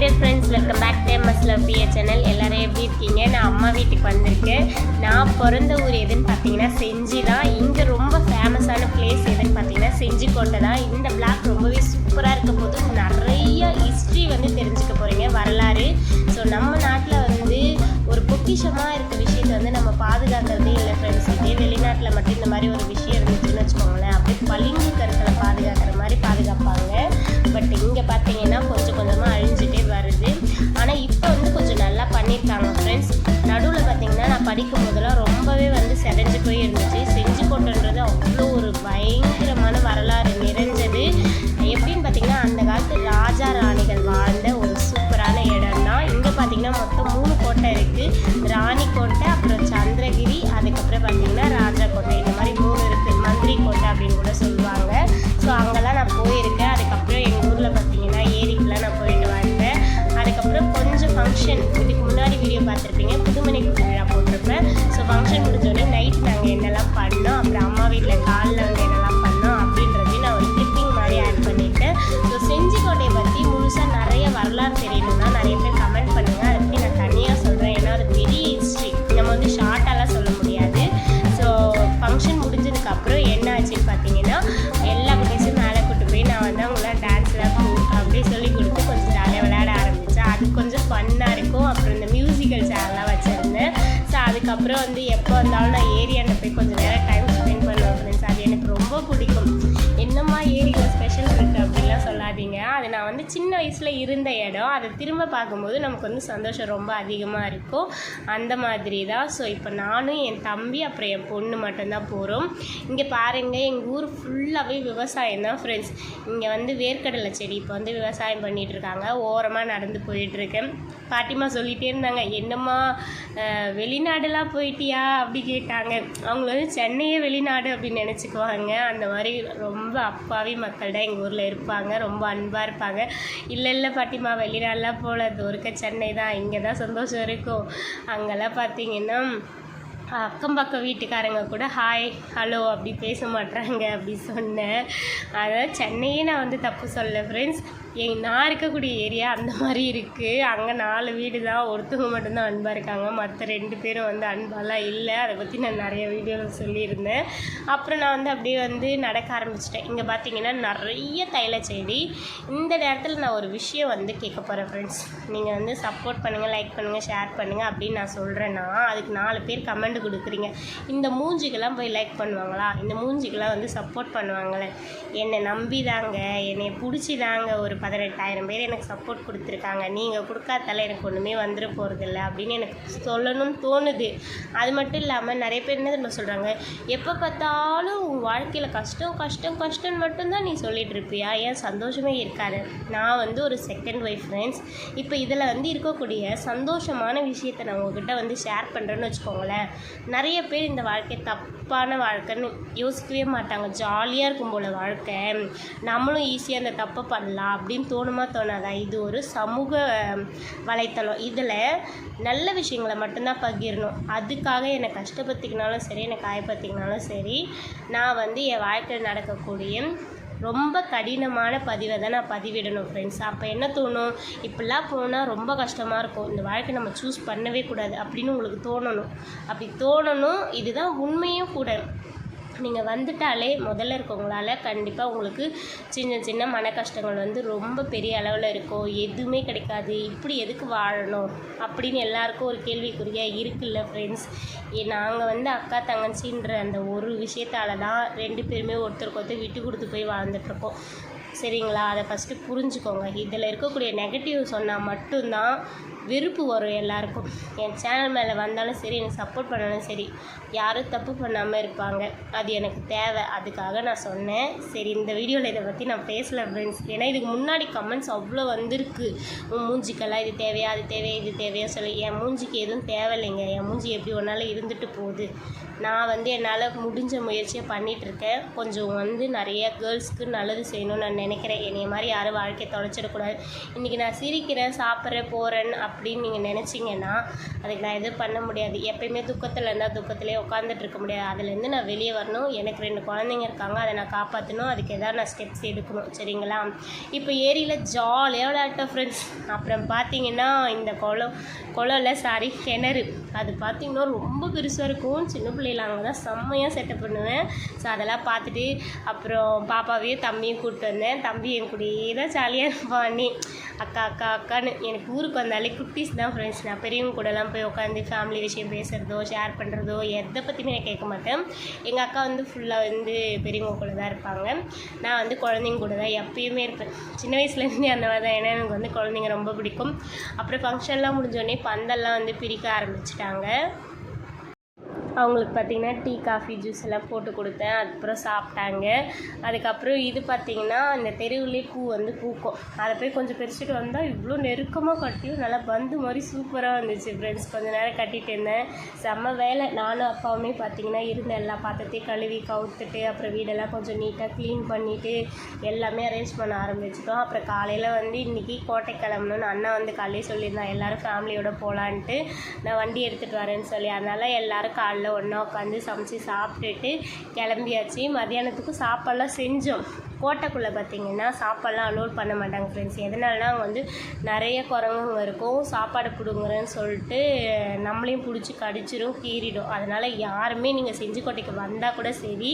Dear friends welcome back to love BA channel எல்லோரும் எப்படி இருக்கீங்க? நான் அம்மா வீட்டுக்கு வந்திருக்கேன். நான் பிறந்த ஊர் எதுன்னு பார்த்தீங்கன்னா செஞ்சி தான். இங்கே ரொம்ப ஃபேமஸான பிளேஸ் எதுன்னு பார்த்தீங்கன்னா செஞ்சிக்கோட்டை தான். இந்த பிளாக் ரொம்பவே சூப்பராக இருக்கும் போது நிறைய ஹிஸ்ட்ரி வந்து தெரிஞ்சுக்க போகிறீங்க வரலாறு. ஸோ நம்ம நாட்டில் வந்து ஒரு பொக்கிஷமாக இருக்க விஷயத்தை வந்து நம்ம பாதுகாக்கிறதே இல்லை ஃப்ரெண்ட்ஸ் இதே வெளிநாட்டில் மட்டும் இந்த மாதிரி ஒரு விஷயம் இருந்துச்சுன்னு வச்சுக்கோங்களேன். அப்படியே பளிங்கு கருத்தில் பாதுகாக்கிற மாதிரி பாதுகாப்பாங்க. பட் இங்கே பார்த்தீங்கன்னா படிக்கும் போதெல்லாம் ரொம்பவே வந்து செடைஞ்சு போய் இருந்துச்சு. வயசில் இருந்த இடம். அதை திரும்ப பார்க்கும்போது நமக்கு வந்து சந்தோஷம் ரொம்ப அதிகமாக இருக்கும். அந்த மாதிரி தான். ஸோ இப்போ நானும் என் தம்பி அப்புறம் என் பொண்ணு மட்டும்தான் போகிறோம் இங்கே பாருங்கள் எங்கள் ஊர் ஃபுல்லாகவே விவசாயம் தான் ஃப்ரெண்ட்ஸ் இங்கே வந்து வேர்க்கடலை செடி இப்போ வந்து விவசாயம் பண்ணிகிட்ருக்காங்க ஓரமாக நடந்து போயிட்டுருக்கேன் பாட்டிமா சொல்லிகிட்டே இருந்தாங்க என்னம்மா வெளிநாடெல்லாம் போயிட்டியா? அப்படி கேட்டாங்க. அவங்க வந்து சென்னையே வெளிநாடு அப்படின்னு நினச்சிக்குவாங்க. அந்த மாதிரி ரொம்ப அப்பாவி மக்கள் தான் எங்கள் ஊரில் இருப்பாங்க. ரொம்ப அன்பாக இருப்பாங்க. இல்லை இல்லை பாட்டிமா வெளிநாடெலாம் போகல அது ஒருக்க சென்னை தான். இங்கே தான் சந்தோஷம் இருக்கும். அங்கெல்லாம் பார்த்தீங்கன்னா அக்கம் பக்கம் வீட்டுக்காரங்க கூட ஹாய் ஹலோ அப்படி பேச மாட்றாங்க அப்படி சொன்னேன். அதாவது சென்னையே நான் வந்து தப்பு சொல்ல ஃப்ரெண்ட்ஸ் எங் நான் இருக்கக்கூடிய ஏரியா அந்த மாதிரி இருக்குது அங்கே நாலு வீடு தான் ஒருத்தவங்க மட்டும்தான் அன்பாக இருக்காங்க. மற்ற ரெண்டு பேரும் வந்து அன்பாலாம் இல்லை. அதை பற்றி நான் நிறைய வீடியோவில் சொல்லியிருந்தேன். அப்புறம் நான் வந்து அப்படியே வந்து நடக்க ஆரம்பிச்சிட்டேன். இங்கே பார்த்தீங்கன்னா நிறைய தைல செடி. இந்த நேரத்தில் நான் ஒரு விஷயம் வந்து கேட்க போகிறேன் ஃப்ரெண்ட்ஸ் நீங்கள் வந்து சப்போர்ட் பண்ணுங்கள் லைக் பண்ணுங்கள் ஷேர் பண்ணுங்கள் அப்படின்னு நான் சொல்கிறேன்னா அதுக்கு நாலு பேர் கமெண்ட் கொடுக்குறீங்க. இந்த மூஞ்சிக்கெல்லாம் போய் லைக் பண்ணுவாங்களா? இந்த மூஞ்சிக்கெல்லாம் வந்து சப்போர்ட் பண்ணுவாங்களே? என்னை நம்பி தாங்க என்னை பிடிச்சி தாங்க ஒரு பதினெட்டாயிரம் பேர் எனக்கு சப்போர்ட் கொடுத்துருக்காங்க. நீங்கள் கொடுக்காதால எனக்கு ஒன்றுமே வந்துட போகிறதில்ல அப்படின்னு எனக்கு சொல்லணும்னு தோணுது. அது மட்டும் இல்லாமல் நிறைய பேர் என்ன தெரியுமா சொல்கிறாங்க எப்போ பார்த்தாலும் உன் வாழ்க்கையில் கஷ்டம் கஷ்டம் கஷ்டம்னு மட்டும்தான் நீ சொல்லிட்டு இருப்பியா? ஏன் சந்தோஷமே இருக்காது? நான் வந்து ஒரு செகண்ட் ஒய்ஃப் ஃப்ரெண்ட்ஸ் இப்போ இதில் வந்து இருக்கக்கூடிய சந்தோஷமான விஷயத்தை நான் உங்ககிட்ட வந்து ஷேர் பண்ணுறேன்னு வச்சுக்கோங்களேன். நிறைய பேர் இந்த வாழ்க்கை தப்பான வாழ்க்கைன்னு யோசிக்கவே மாட்டாங்க. ஜாலியாக இருக்கும் போல் வாழ்க்கை. நம்மளும் ஈஸியாக அந்த தப்பை பண்ணலாம் அப்படின்னு தோணுமா தோணாதா? இது ஒரு சமூக வலைத்தளம். இதில் நல்ல விஷயங்களை மட்டும்தான் பகிரணும். அதுக்காக என்னை கஷ்டப்படுத்திக்கினாலும் சரி என்னை காயப்படுத்திக்கினாலும் சரி நான் வந்து என் வாழ்க்கையில் நடக்கக்கூடிய ரொம்ப கடினமான பதிவை தான் நான் பதிவிடணும் ஃப்ரெண்ட்ஸ் அப்போ என்ன தோணும்? இப்படிலாம் போனால் ரொம்ப கஷ்டமாக இருக்கும். இந்த வாழ்க்கை நம்ம சூஸ் பண்ணவே கூடாது அப்படின்னு உங்களுக்கு தோணணும். அப்படி தோணணும் இதுதான் உண்மையும் கூட. நீங்கள் வந்துட்டாலே முதல்ல இருக்கவங்களால கண்டிப்பாக உங்களுக்கு சின்ன சின்ன மன கஷ்டங்கள் வந்து ரொம்ப பெரிய அளவில் இருக்கும் எதுவுமே கிடைக்காது. இப்படி எதுக்கு வாழணும்? அப்படின்னு எல்லாருக்கும் ஒரு கேள்விக்குறியாக இருக்குல்ல ஃப்ரெண்ட்ஸ் நாங்கள் வந்து அக்கா தங்கச்சின்ற அந்த ஒரு விஷயத்தால தான் ரெண்டு பேருமே ஒருத்தருக்கு ஒருத்தர் விட்டு கொடுத்து போய் வாழ்ந்துட்டுருக்கோம் சரிங்களா? அதை ஃபஸ்ட்டு புரிஞ்சுக்கோங்க. இதில் இருக்கக்கூடிய நெகட்டிவ் சொன்னால் மட்டும்தான் வெறுப்பு வரும் எல்லாருக்கும். என் சேனல் மேலே வந்தாலும் சரி எனக்கு சப்போர்ட் பண்ணாலும் சரி யாரும் தப்பு பண்ணாமல் இருப்பாங்க. அது எனக்கு தேவை. அதுக்காக நான் சொன்னேன். சரி இந்த வீடியோவில் இதை பற்றி நான் பேசலை ஃப்ரெண்ட்ஸ் ஏன்னா இதுக்கு முன்னாடி கமெண்ட்ஸ் அவ்வளோ வந்திருக்கு. உன் மூஞ்சிக்கெல்லாம் இது தேவையா அது தேவையா இது தேவையா சொல்லி என் மூஞ்சிக்கு எதுவும் தேவையில்லைங்க. என் மூஞ்சி எப்படி ஒன்றாலும் இருந்துட்டு போகுது. நான் வந்து என்னால் முடிஞ்ச முயற்சியை பண்ணிகிட்ருக்கேன் கொஞ்சம் வந்து நிறைய கேர்ள்ஸ்க்கு நல்லது செய்யணும்னு நான் நினைக்கிறேன். என்னைய மாதிரி யாரும் வாழ்க்கையை தொலைச்சிடக்கூடாது. இன்றைக்கி நான் சிரிக்கிறேன் சாப்பிட்றேன் போகிறேன் அப்படின்னு நீங்கள் நினச்சிங்கன்னா அதுக்கு நான் எதுவும் பண்ண முடியாது. எப்பயுமே துக்கத்தில் இருந்தால் துக்கத்திலே உட்காந்துட்டு இருக்க முடியாது. அதுலேருந்து நான் வெளியே வரணும். எனக்கு ரெண்டு குழந்தைங்க இருக்காங்க. அதை நான் காப்பாற்றணும் அதுக்கு எதாவது நான் ஸ்டெப்ஸ் எடுக்கணும். சரிங்களா? இப்போ ஏரியில் ஜாலியாக விளையாட்டோம் ஃப்ரெண்ட்ஸ் அப்புறம் பார்த்தீங்கன்னா இந்த குளம் குளம் இல்லை சாரி கிணறு. அது பார்த்தீங்கன்னா ரொம்ப பெருசாக இருக்கும். சின்ன பிள்ளை பிள்ளைல அங்கே தான் செம்மையாக செட்டப் பண்ணுவேன். ஸோ அதெல்லாம் பார்த்துட்டு அப்புறம் பாப்பாவையும் தம்பியும் கூப்பிட்டு வந்தேன். தம்பி என் கூடயே தான் ஜாலியாக இருப்பான். நீ அக்கா அக்கா அக்கான்னு. எனக்கு ஊருக்கு வந்தாலே குட்டீஸ் தான் ஃப்ரெண்ட்ஸ் நான் பெரியவங்க கூடலாம் போய் உட்காந்து ஃபேமிலி விஷயம் பேசுகிறதோ ஷேர் பண்ணுறதோ எதை பற்றியுமே நான் கேட்க மாட்டேன். எங்கள் அக்கா வந்து ஃபுல்லாக வந்து பெரியவங்க கூட தான் இருப்பாங்க. நான் வந்து குழந்தைங்க கூட தான் எப்பயுமே இருப்பேன். சின்ன வயசுலேருந்தே அந்த மாதிரி தான். ஏன்னா எனக்கு வந்து குழந்தைங்க ரொம்ப பிடிக்கும். அப்புறம் ஃபங்க்ஷன்லாம் முடிஞ்சோடனே பந்தல்லாம் வந்து பிரிக்க ஆரம்பிச்சிட்டாங்க. அவங்களுக்கு பார்த்திங்கன்னா டீ காஃபி ஜூஸ் எல்லாம் போட்டு கொடுத்தேன். அதுக்கப்புறம் சாப்பிட்டாங்க. அதுக்கப்புறம் இது பார்த்திங்கன்னா இந்த தெருவுலேயே பூ வந்து பூக்கும். அதை போய் கொஞ்சம் பறிச்சுட்டு வந்தால் இவ்வளோ நெருக்கமாக கட்டியும் நல்லா பந்து மாதிரி சூப்பராக இருந்துச்சு ஃப்ரெண்ட்ஸ் கொஞ்ச நேரம் கட்டிட்டு இருந்தேன். செம்ம வேலை. நானும் அப்பாவுமே பார்த்திங்கன்னா இருந்த எல்லா பாத்திரத்தையும் கழுவி கவுத்துட்டு அப்புறம் வீடெல்லாம் கொஞ்சம் நீட்டாக க்ளீன் பண்ணிவிட்டு எல்லாமே அரேஞ்ச் பண்ண ஆரம்பிச்சிட்டோம். அப்புறம் காலையில் வந்து இன்றைக்கி கோட்டை கிளம்பணும்னு அண்ணா வந்து காலையிலே சொல்லியிருந்தான். எல்லோரும் ஃபேமிலியோட போகலான்ட்டு நான் வண்டி எடுத்துகிட்டு வரேன்னு சொல்லி. அதனால் எல்லோரும் காலைல ஒன்றா உட்காந்து சமைச்சு சாப்பிட்டுட்டு கிளம்பியாச்சு. மதியானத்துக்கு சாப்பாடெலாம் செஞ்சோம். கோட்டைக்குள்ளே பார்த்தீங்கன்னா சாப்பாடுலாம் அலோட் பண்ண மாட்டாங்க ஃப்ரெண்ட்ஸ் எதனாலனா அவங்க வந்து நிறைய குரங்குங்க இருக்கும். சாப்பாடு பிடுங்குறேன்னு சொல்லிட்டு நம்மளையும் பிடிச்சி கடிச்சிரும் கீறிடும். அதனால் யாருமே நீங்கள் செஞ்சிக்கோட்டைக்கு வந்தால் கூட சரி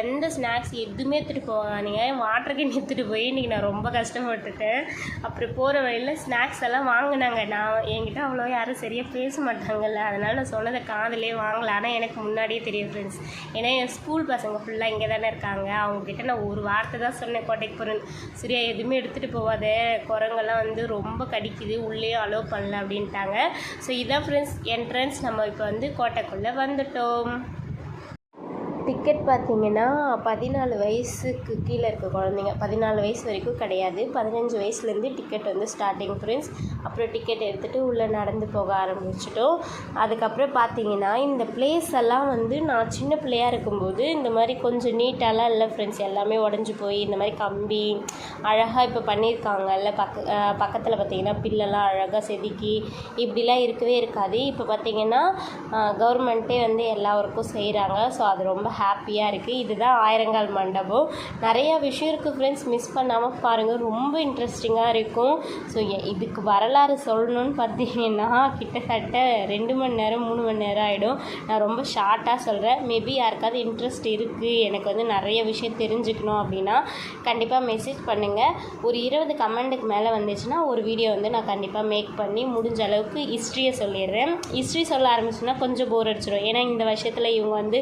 எந்த ஸ்நாக்ஸ் எதுவுமே எடுத்துகிட்டு போகாதீங்க. வாட்டர் கேன் எடுத்துகிட்டு போய் இன்றைக்கி நான் ரொம்ப கஷ்டப்பட்டுட்டேன் அப்புறம் போகிற வழியில் ஸ்நாக்ஸ் எல்லாம் வாங்கினாங்க. நான் என்கிட்ட அவ்வளோ யாரும் சரியாக பேச மாட்டாங்கல்ல. அதனால் நான் சொன்னதை காதலே வாங்கலாம் ஆனால் எனக்கு முன்னாடியே தெரியும் ஃப்ரெண்ட்ஸ் ஏன்னா என் ஸ்கூல் பசங்க ஃபுல்லாக இங்கே தானே இருக்காங்க. அவங்கக்கிட்ட நான் ஒரு வார்த்தை தான் சொன்னேன் கோட்டைக்கு போகிறேன் சரியா எதுவுமே எடுத்துகிட்டு போகாத. குரங்கெல்லாம் வந்து ரொம்ப கடிக்குது. உள்ளே அலோவ் பண்ணல அப்படின்ட்டாங்க. ஸோ இதான் ஃப்ரெண்ட்ஸ் என்ட்ரன்ஸ் நம்ம இப்போ வந்து கோட்டைக்குள்ளே வந்துட்டோம். டிக்கெட் பார்த்தீங்கன்னா பதினாலு வயசுக்கு கீழே இருக்க குழந்தைங்க. பதினாலு வயசு வரைக்கும் கிடையாது. பதினஞ்சு வயசுலேருந்து டிக்கெட் வந்து ஸ்டார்டிங் ஃப்ரெண்ட்ஸ் அப்புறம் டிக்கெட் எடுத்துகிட்டு உள்ளே நடந்து போக ஆரம்பிச்சிட்டோம். அதுக்கப்புறம் பார்த்தீங்கன்னா இந்த பிளேஸ் எல்லாம் வந்து நான் சின்ன பிள்ளையாக இருக்கும்போது இந்த மாதிரி கொஞ்சம் நீட்டாலாம் இல்லை ஃப்ரெண்ட்ஸ் எல்லாமே உடஞ்சி போய் இந்த மாதிரி கம்பி அழகாக இப்போ பண்ணியிருக்காங்கல்ல. பக்க பக்கத்தில் பார்த்தீங்கன்னா பில்லெல்லாம் அழகாக செதுக்கி இப்படிலாம் இருக்கவே இருக்காது. இப்போ பார்த்தீங்கன்னா கவர்மெண்ட்டே வந்து எல்லா ஒர்க்கும் செய்கிறாங்க ஸோ அது ரொம்ப ஹாப்பியாக இருக்குது இதுதான் ஆயிரங்கால் மண்டபம். நிறையா விஷயம் இருக்குது ஃப்ரெண்ட்ஸ் மிஸ் பண்ணாமல் பாருங்கள் ரொம்ப இன்ட்ரெஸ்டிங்காக இருக்கும். ஸோ இதுக்கு வரலாறு சொல்லணும்னு பார்த்தீங்கன்னா கிட்டத்தட்ட ரெண்டு மணி நேரம் மூணு மணி நேரம் ஆகிடும் நான் ரொம்ப ஷார்ட்டாக சொல்கிறேன் மேபி யாருக்காவது இன்ட்ரெஸ்ட் இருக்குது எனக்கு வந்து நிறைய விஷயம் தெரிஞ்சுக்கணும் அப்படின்னா கண்டிப்பாக மெசேஜ் பண்ணுங்கள் ஒரு இருபது கமெண்ட்டுக்கு மேலே வந்துச்சுன்னா ஒரு வீடியோ வந்து நான் கண்டிப்பாக மேக் பண்ணி முடிஞ்ச அளவுக்கு ஹிஸ்ட்ரியை சொல்லிடுறேன். ஹிஸ்ட்ரி சொல்ல ஆரம்பிச்சுன்னா கொஞ்சம் போர் அடிச்சிடும் ஏன்னா இந்த வருஷத்தில் இவங்க வந்து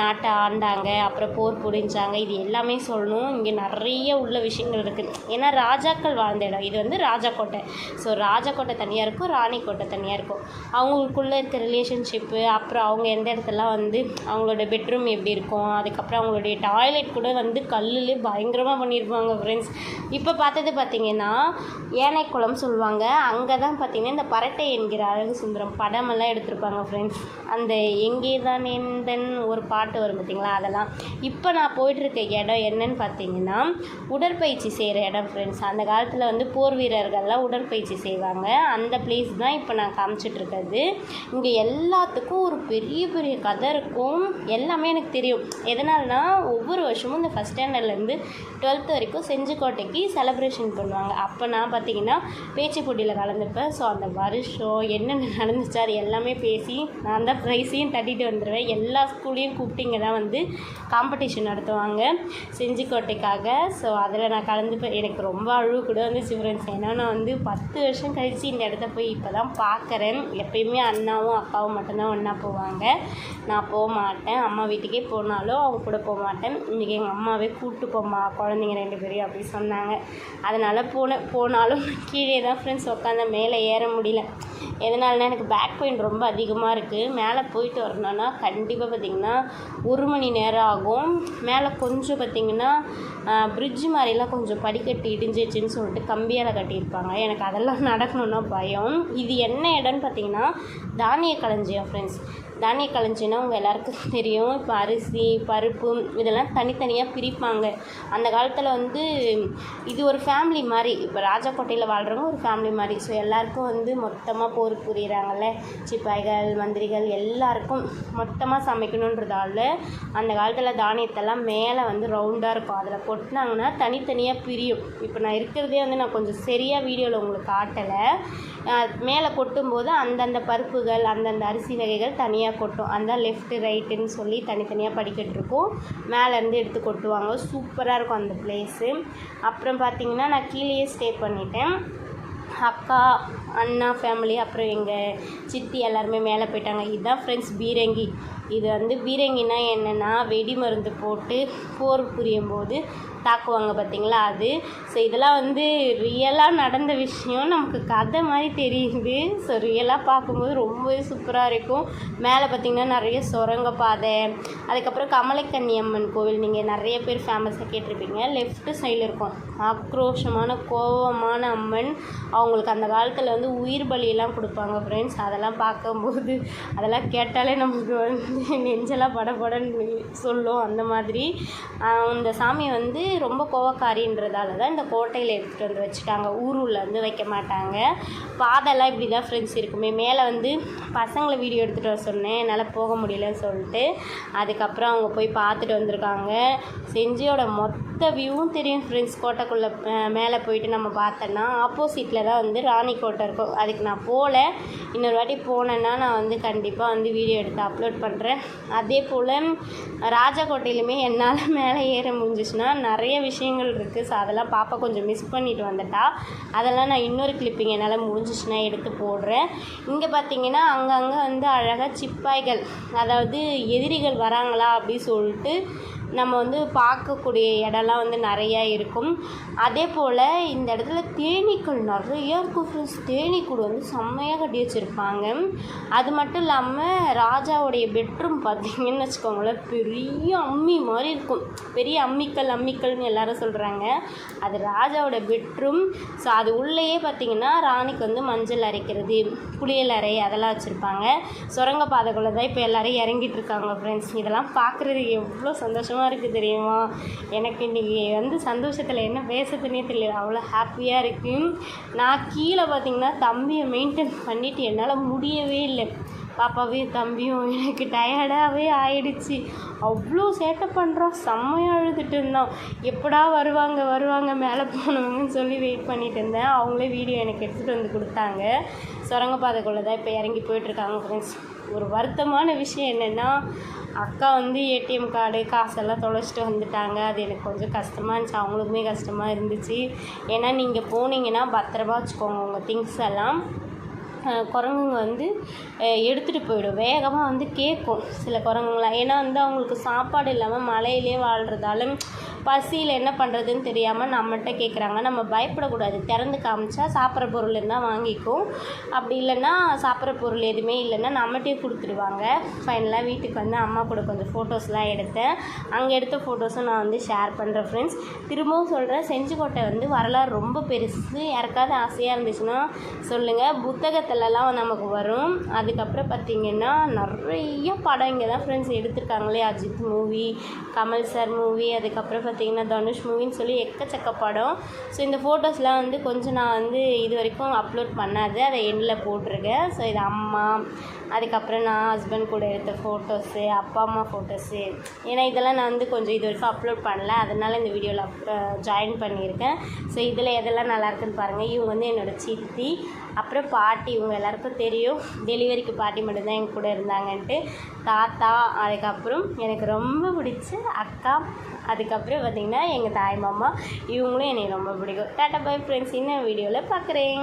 நாட்டு நாட்டை ஆண்டாங்க அப்புறம் போர் புரிஞ்சாங்க இது எல்லாமே சொல்லணும். இங்கே நிறைய உள்ள விஷயங்கள் இருக்குது ஏன்னா ராஜாக்கள் வாழ்ந்த இடம். இது வந்து ராஜா கோட்டை ஸோ ராஜா கோட்டை தனியாக இருக்கும் ராணி கோட்டை தனியாக இருக்கும். அவங்களுக்குள்ளே இருக்க ரிலேஷன்ஷிப்பு அப்புறம் அவங்க எந்த இடத்துலலாம் வந்து அவங்களோட பெட்ரூம் எப்படி இருக்கும் அதுக்கப்புறம் அவங்களுடைய டாய்லெட் கூட வந்து கல்லில் பயங்கரமாக பண்ணியிருப்பாங்க ஃப்ரெண்ட்ஸ் இப்போ பார்த்தது பார்த்தீங்கன்னா ஏனைக்குளம் சொல்லுவாங்க. அங்கே தான் பார்த்தீங்கன்னா இந்த பரட்டை என்கிற அழகு சுந்தரம் படமெல்லாம் எடுத்திருப்பாங்க ஃப்ரெண்ட்ஸ் அந்த எங்கே தான் எந்தன் ஒரு பாட்டு வரும் பார்த்தீங்களா? அதெல்லாம் இப்போ நான் போயிட்டுருக்க இடம் என்னன்னு பார்த்தீங்கன்னா உடற்பயிற்சி செய்கிற இடம் ஃப்ரெண்ட்ஸ் அந்த காலத்தில் வந்து போர் வீரர்கள்லாம் உடற்பயிற்சி செய்வாங்க. அந்த பிளேஸ் தான் இப்போ நான் காமிச்சிட்டு இருக்கிறது இங்கே எல்லாத்துக்கும் ஒரு பெரிய பெரிய கதை இருக்கும். எல்லாமே எனக்கு தெரியும். எதனால்னா ஒவ்வொரு வருஷமும் இந்த ஃபஸ்ட் ஸ்டாண்டர்ட்லேருந்து டுவெல்த் வரைக்கும் செஞ்சிக்கோட்டைக்கு செலப்ரேஷன் பண்ணுவாங்க. அப்போ நான் பார்த்தீங்கன்னா பேச்சு போட்டியில் கலந்துப்பேன் ஸோ அந்த வருஷம் என்னென்ன நடந்துச்சு அது எல்லாமே பேசி நான் தான் ப்ரைஸையும் தட்டிட்டு வந்துடுவேன் எல்லா ஸ்கூல்லையும் கூப்பிட்டு இங்கே தான் வந்து காம்படிஷன் நடத்துவாங்க. செஞ்சிக்கோட்டைக்காக. ஸோ அதில் நான் கலந்து எனக்கு ரொம்ப அழுவு கூட வந்து சிவரன்ஸ் ஏன்னா நான் வந்து பத்து வருஷம் கழித்து இந்த இடத்த போய் இப்போ தான் பார்க்குறேன் எப்பயுமே அண்ணாவும் அக்காவும் மட்டும்தான் ஒன்றா போவாங்க. நான் போக மாட்டேன். அம்மா வீட்டுக்கே போனாலும் அவங்க கூட போக மாட்டேன். இன்றைக்கி எங்கள் அம்மாவே கூப்பிட்டு போமா குழந்தைங்க ரெண்டு பேரையும் அப்படி சொன்னாங்க. அதனால் போனேன் போனாலும் கீழே தான் ஃப்ரெண்ட்ஸ் உட்காந்த மேலே ஏற முடியல. எதனாலனா எனக்கு பேக் பெயின் ரொம்ப அதிகமாக இருக்குது மேலே போயிட்டு வரணும்னா கண்டிப்பாக பார்த்திங்கன்னா ஒரு மணி நேரம் ஆகும். மேலே கொஞ்சம் பார்த்திங்கன்னா பிரிட்ஜ் மாதிரிலாம் கொஞ்சம் படிக்கட்டு இடிஞ்சிச்சுன்னு சொல்லிட்டு கம்பியால் கட்டியிருப்பாங்க. எனக்கு அதெல்லாம் நடக்கணுன்னா பயம். இது என்ன இடம்னு பார்த்தீங்கன்னா தானிய களஞ்சியம் ஃப்ரெண்ட்ஸ் தானிய களஞ்சினா உங்கள் எல்லாருக்கும் தெரியும். இப்போ அரிசி பருப்பு இதெல்லாம் தனித்தனியாக பிரிப்பாங்க. அந்த காலத்தில் வந்து இது ஒரு ஃபேமிலி மாதிரி. இப்போ ராஜாக்கோட்டையில் வாழ்கிறவங்க ஒரு ஃபேமிலி மாதிரி. ஸோ எல்லாருக்கும் வந்து மொத்தமாக போர் புரியிறாங்கல்ல. சிப்பாய்கள் மந்திரிகள் எல்லாருக்கும் மொத்தமாக சமைக்கணுன்றதால அந்த காலத்தில் தானியத்தெல்லாம் மேலே வந்து ரவுண்டாக இருக்கும். அதில் போட்டு கொட்டினாங்கன்னா தனித்தனியாக பிரியும். இப்போ நான் இருக்கிறதே வந்து நான் கொஞ்சம் சரியாக வீடியோவில் உங்களுக்கு காட்டலை. மேலே கொட்டும்போது அந்தந்த பருப்புகள் அந்தந்த அரிசி வகைகள் தனியாக கொட்டும். அந்த லெஃப்ட்டு ரைட்டுன்னு சொல்லி தனித்தனியாக படிக்கட்டு இருக்கும். மேலேருந்து எடுத்து கொட்டுவாங்க. சூப்பராக இருக்கும் அந்த பிளேஸு அப்புறம் பார்த்திங்கன்னா நான் கீழேயே ஸ்டே பண்ணிட்டேன். அக்கா அண்ணா ஃபேமிலி அப்புறம் எங்கள் சித்தி எல்லாருமே மேலே போயிட்டாங்க. இதுதான் ஃப்ரெண்ட்ஸ் பீரங்கி. இது வந்து பீரங்கினா என்னென்னா வெடி மருந்து போட்டு போர் புரியும் போது தாக்குவாங்க பார்த்தீங்களா அது? ஸோ இதெல்லாம் வந்து ரியலாக நடந்த விஷயம். நமக்கு கதை மாதிரி தெரியுது. ஸோ ரியலாக பார்க்கும்போது ரொம்பவே சூப்பராக இருக்கும். மேலே பார்த்திங்கன்னா நிறைய சுரங்க பாதை. அதுக்கப்புறம் கமலக்கன்னி அம்மன் கோவில். நீங்கள் நிறைய பேர் ஃபேமஸாக கேட்டிருப்பீங்க. லெஃப்ட் சைடில் இருக்கும். ஆக்ரோஷமான கோபமான அம்மன். அவங்களுக்கு அந்த காலத்தில் வந்து உயிர் பலியெல்லாம் கொடுப்பாங்க ஃப்ரெண்ட்ஸ் அதெல்லாம் பார்க்கும்போது அதெல்லாம் கேட்டாலே நமக்கு வந்து நெஞ்செல்லாம் படபடன்னு சொல்லும் அந்த மாதிரி. அந்த சாமியை சாமி வந்து ரொம்ப கோவக்காரின்றதால தான் இந்த கோட்டையில் எடுத்துகிட்டு வந்து வச்சுட்டாங்க. ஊருள்ள வந்து வைக்க மாட்டாங்க. பாதெல்லாம் இப்படி தான் ஃப்ரெண்ட்ஸ் இருக்குமே. மேலே வந்து பசங்களை வீடியோ எடுத்துகிட்டு வர சொன்னேன். என்னால் போக முடியலன்னு சொல்லிட்டு. அதுக்கப்புறம் அவங்க போய் பார்த்துட்டு வந்திருக்காங்க. செஞ்சியோட மொத்த வியூவும் தெரியும் ஃப்ரெண்ட்ஸ் கோட்டைக்குள்ளே மேலே போயிட்டு நம்ம பார்த்தோன்னா ஆப்போசிட்டில் தான் வந்து ராணி கோட்டை இருக்கும். அதுக்கு நான் போகல இன்னொரு வாட்டி போனேன்னா நான் வந்து கண்டிப்பாக வந்து வீடியோ எடுத்து அப்லோட் பண்ணுறேன் அதே போல் ராஜகோட்டையிலுமே என்னால் மேலே ஏற முடிஞ்சிச்சுன்னா நிறைய விஷயங்கள் இருக்குது ஸோ அதெல்லாம் பாப்பா கொஞ்சம் மிஸ் பண்ணிட்டு வந்துட்டா. அதெல்லாம் நான் இன்னொரு கிளிப்பிங் என்னால் முடிஞ்சிச்சுன்னா எடுத்து போடுறேன். இங்கே பார்த்தீங்கன்னா அங்கங்கே வந்து அழகாக சிப்பாய்கள் அதாவது எதிரிகள் வராங்களா அப்படி சொல்லிட்டு நம்ம வந்து பார்க்கக்கூடிய இடம்லாம் வந்து நிறையா இருக்கும். அதே போல் இந்த இடத்துல தேனீக்கள் நிறையா இருக்கும் ஃப்ரெண்ட்ஸ் தேனீக்கூடு வந்து செம்மையாக கட்டி வச்சுருப்பாங்க. அது மட்டும் இல்லாமல் ராஜாவுடைய பெட்ரூம் பார்த்தீங்கன்னு வச்சுக்கோங்களேன் பெரிய அம்மி மாதிரி இருக்கும். பெரிய அம்மிக்கல் அம்மிக்கல்னு எல்லாரும் சொல்கிறாங்க அது ராஜாவோட பெட்ரூம் ஸோ அது உள்ளேயே பார்த்தீங்கன்னா ராணிக்கு வந்து மஞ்சள் அரைக்கிறது குளியல் அறை அதெல்லாம் வச்சுருப்பாங்க. சுரங்க பாதைக்குள்ளே தான் இப்போ எல்லோரும் இறங்கிட்டு இருக்காங்க ஃப்ரெண்ட்ஸ் இதெல்லாம் பார்க்குறதுக்கு எவ்வளோ சந்தோஷமாக இருக்குது தெரியுமா? எனக்கு இன்றைக்கி வந்து சந்தோஷத்தில் என்ன பேசுறதுனே தெரியல. அவ்வளோ ஹாப்பியாக இருக்குது நான் கீழே பார்த்தீங்கன்னா தம்பியை மெயின்டைன் பண்ணிவிட்டு என்னால் முடியவே இல்லை. பாப்பாவே தம்பியும் எனக்கு டயர்டாகவே ஆயிடுச்சு. அவ்வளோ சேட்டை பண்ணுறோம் செம்மையாக அழுதுட்டு இருந்தோம் எப்படா வருவாங்க வருவாங்க மேலே போனவங்கன்னு சொல்லி வெயிட் பண்ணிட்டு இருந்தேன். அவங்களே வீடியோ எனக்கு எடுத்துகிட்டு வந்து கொடுத்தாங்க. சுரங்கப்பாதைக்குள்ளே தான் இப்போ இறங்கி போயிட்டுருக்காங்க ஃப்ரெண்ட்ஸ் ஒரு வருத்தமான விஷயம் என்னென்னா அக்கா வந்து ஏடிஎம் கார்டு காசெல்லாம் தொலைச்சிட்டு வந்துட்டாங்க. அது எனக்கு கொஞ்சம் கஷ்டமாக இருந்துச்சு. அவங்களுக்குமே கஷ்டமாக இருந்துச்சு. ஏன்னா நீங்கள் போனீங்கன்னா பத்திரமா வச்சுக்கோங்க. உங்கள் திங்ஸ் எல்லாம். குரங்குங்க வந்து எடுத்துகிட்டு போயிடும். வேகமாக வந்து கேட்கும் சில குரங்குங்களாம் ஏன்னா வந்து அவங்களுக்கு சாப்பாடு இல்லாமல் மலையிலே வாழ்கிறதால பசியில் என்ன பண்ணுறதுன்னு தெரியாமல் நம்மகிட்ட கேட்குறாங்க நம்ம பயப்படக்கூடாது. திறந்து காமிச்சா சாப்பிட்ற பொருள் இருந்தால் வாங்கிக்கும். அப்படி இல்லைன்னா சாப்பிட்ற பொருள் எதுவுமே இல்லைன்னா நம்மகிட்டே கொடுத்துருவாங்க ஃபைனலாக வீட்டுக்கு வந்து அம்மா கூட கொஞ்சம் ஃபோட்டோஸ்லாம் எடுத்தேன். அங்கே எடுத்த ஃபோட்டோஸும் நான் வந்து ஷேர் பண்ணுறேன் ஃப்ரெண்ட்ஸ். திரும்பவும் சொல்கிறேன் செஞ்சுக்கோட்டை வந்து வரலாறு ரொம்ப பெருசு. யாருக்காவது ஆசையாக இருந்துச்சுன்னா சொல்லுங்கள் புத்தகத்தில் புத்தகத்துலலாம் நமக்கு வரும். அதுக்கப்புறம் பார்த்திங்கன்னா நிறைய படம் இங்கே தான் friends எடுத்திருக்காங்களே. Ajith movie Kamal sir movie அதுக்கப்புறம் பார்த்திங்கன்னா தனுஷ் மூவின்னு சொல்லி எக்கச்சக்க படம். ஸோ இந்த ஃபோட்டோஸ்லாம் வந்து கொஞ்சம் நான் வந்து இது வரைக்கும் அப்லோட் பண்ணாது. அதை எண்டில் போட்டிருக்கேன். ஸோ இது அம்மா அதுக்கப்புறம் நான் ஹஸ்பண்ட் கூட எடுத்த ஃபோட்டோஸு அப்பா அம்மா ஃபோட்டோஸு ஏன்னா இதெல்லாம் நான் வந்து கொஞ்சம் இது வரைக்கும் அப்லோட் பண்ணல. அதனால் இந்த வீடியோவில் ஜாயின் பண்ணியிருக்கேன். ஸோ இதில் எதெல்லாம் நல்லா இருக்குன்னு பாருங்கள் இவங்க வந்து என்னோடய சித்தி. அப்புறம் பாட்டி இவங்க எல்லாருக்கும் தெரியும். டெலிவரிக்கு பாட்டி மட்டும்தான் என் கூட இருந்தாங்கன்ட்டு. தாத்தா அதுக்கப்புறம் எனக்கு ரொம்ப பிடிச்ச அக்கா. அதுக்கப்புறம் பார்த்திங்கன்னா எங்கள் தாய் மாமா. இவங்களும் எனக்கு ரொம்ப பிடிக்கும். டாட்டா பாய் ஃப்ரெண்ட்ஸ் இன்னும் வீடியோவில் பார்க்குறேன்